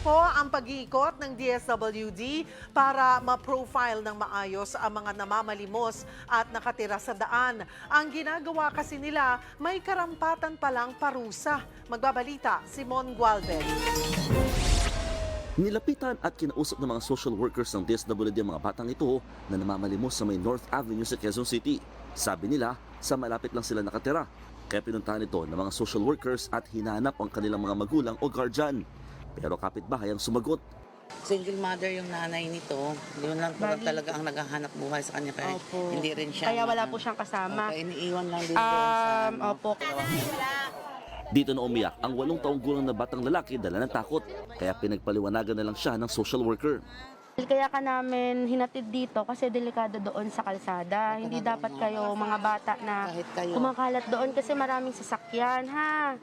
po ang pag-iikot ng DSWD para ma-profile ng maayos ang mga namamalimos at nakatira sa daan. Ang ginagawa kasi nila, may karampatan palang parusa. Magbabalita, Simon Gualvez. Nilapitan at kinausap ng mga social workers ng DSWD ang mga batang ito na namamalimos sa may North Avenue sa Quezon City. Sabi nila, sa malapit lang sila nakatira. Kaya pinuntahan ito ng mga social workers at hinanap ang kanilang mga magulang o guardian. Pero kapitbahay ang sumagot. Single mother yung nanay nito. Yun lang po lang Bali- talaga ang naghahanap buhay sa kanya. Kaya Opo. hindi rin siya. Kaya wala na- po siyang kasama. Okay, iniiwan lang din doon sa Um, ano. opo. Dito na umiyak ang walong taong gulang na batang lalaki dala ng takot. Kaya pinagpaliwanagan na lang siya ng social worker. Kaya ka namin hinatid dito kasi delikado doon sa kalsada. Hindi dapat kayo mga bata na Kahit kayo. kumakalat doon kasi maraming sasakyan, ha?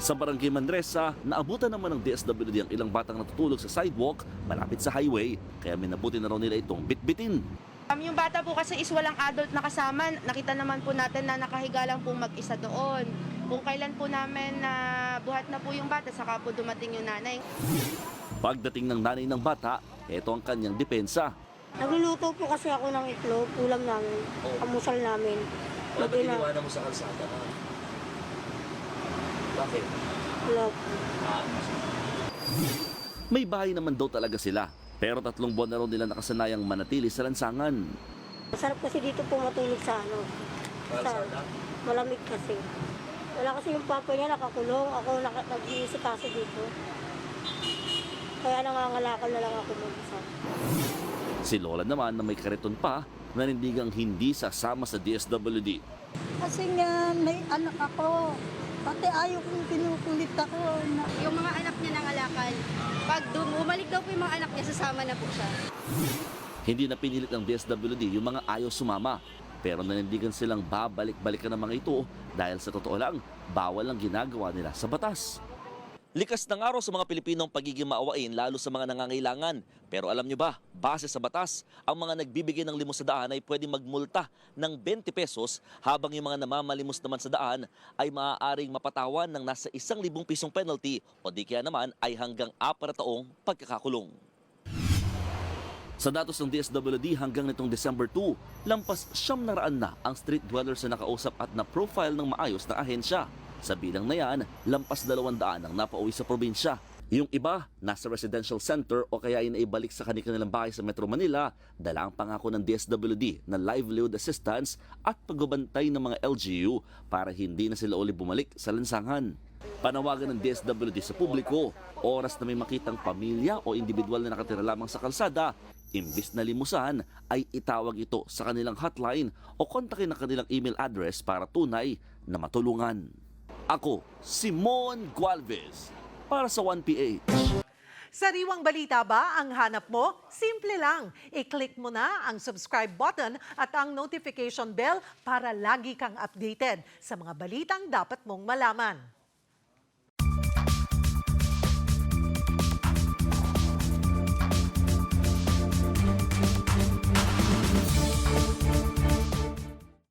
Sa barangay Manresa, naabutan naman ng DSWD ang ilang batang natutulog sa sidewalk malapit sa highway. Kaya minabuti na raw nila itong bitbitin. Um, yung bata po kasi is walang adult na kasama. Nakita naman po natin na nakahiga lang po mag-isa doon. Kung kailan po namin na buhat na po yung bata, saka po dumating yung nanay. Pagdating ng nanay ng bata, ito ang kanyang depensa. Nagluluto po kasi ako ng itlog, ulam namin, amusal namin. Lagi na, mo sa kalsada? Bakit? wala po. May bahay naman daw talaga sila. Pero tatlong buwan na raw nila nakasanayang manatili sa lansangan. Masarap kasi dito po matulog sa ano. Sa, malamig kasi. Wala kasi yung papa niya nakakulong, ako naka, nag-iisikaso dito. Kaya nangangalakal na lang ako mag-isa. Si Lola naman na may kariton pa, nanindigang hindi sasama sa DSWD. Kasi nga may anak ako. Pati ayaw kong pinukulit ako. Na, yung mga anak niya nangalakal. Pag dum- bumalik daw po yung mga anak niya, sasama na po siya. Hindi na pinilit ng DSWD yung mga ayaw sumama. Pero nanindigan silang babalik-balikan ng mga ito dahil sa totoo lang, bawal ang ginagawa nila sa batas. Likas ng araw sa mga Pilipino ang pagiging maawain lalo sa mga nangangailangan. Pero alam nyo ba, base sa batas, ang mga nagbibigay ng limos sa daan ay pwedeng magmulta ng 20 pesos habang yung mga namamalimos naman sa daan ay maaaring mapatawan ng nasa 1,000 pisong penalty o di kaya naman ay hanggang 4 taong pagkakakulong. Sa datos ng DSWD hanggang nitong December 2, lampas siyam na raan na ang street dwellers na nakausap at na-profile ng maayos na ahensya. Sa bilang na yan, lampas dalawang daan ang napauwi sa probinsya. Yung iba, nasa residential center o kaya ay naibalik sa kanilang bahay sa Metro Manila, dala ang pangako ng DSWD na livelihood assistance at pagbabantay ng mga LGU para hindi na sila uli bumalik sa lansangan. Panawagan ng DSWD sa publiko, oras na may makitang pamilya o individual na nakatira lamang sa kalsada, imbis na limusan ay itawag ito sa kanilang hotline o kontakin ang kanilang email address para tunay na matulungan. Ako, Simon Gualvez, para sa 1PH. Sariwang balita ba ang hanap mo? Simple lang. I-click mo na ang subscribe button at ang notification bell para lagi kang updated sa mga balitang dapat mong malaman.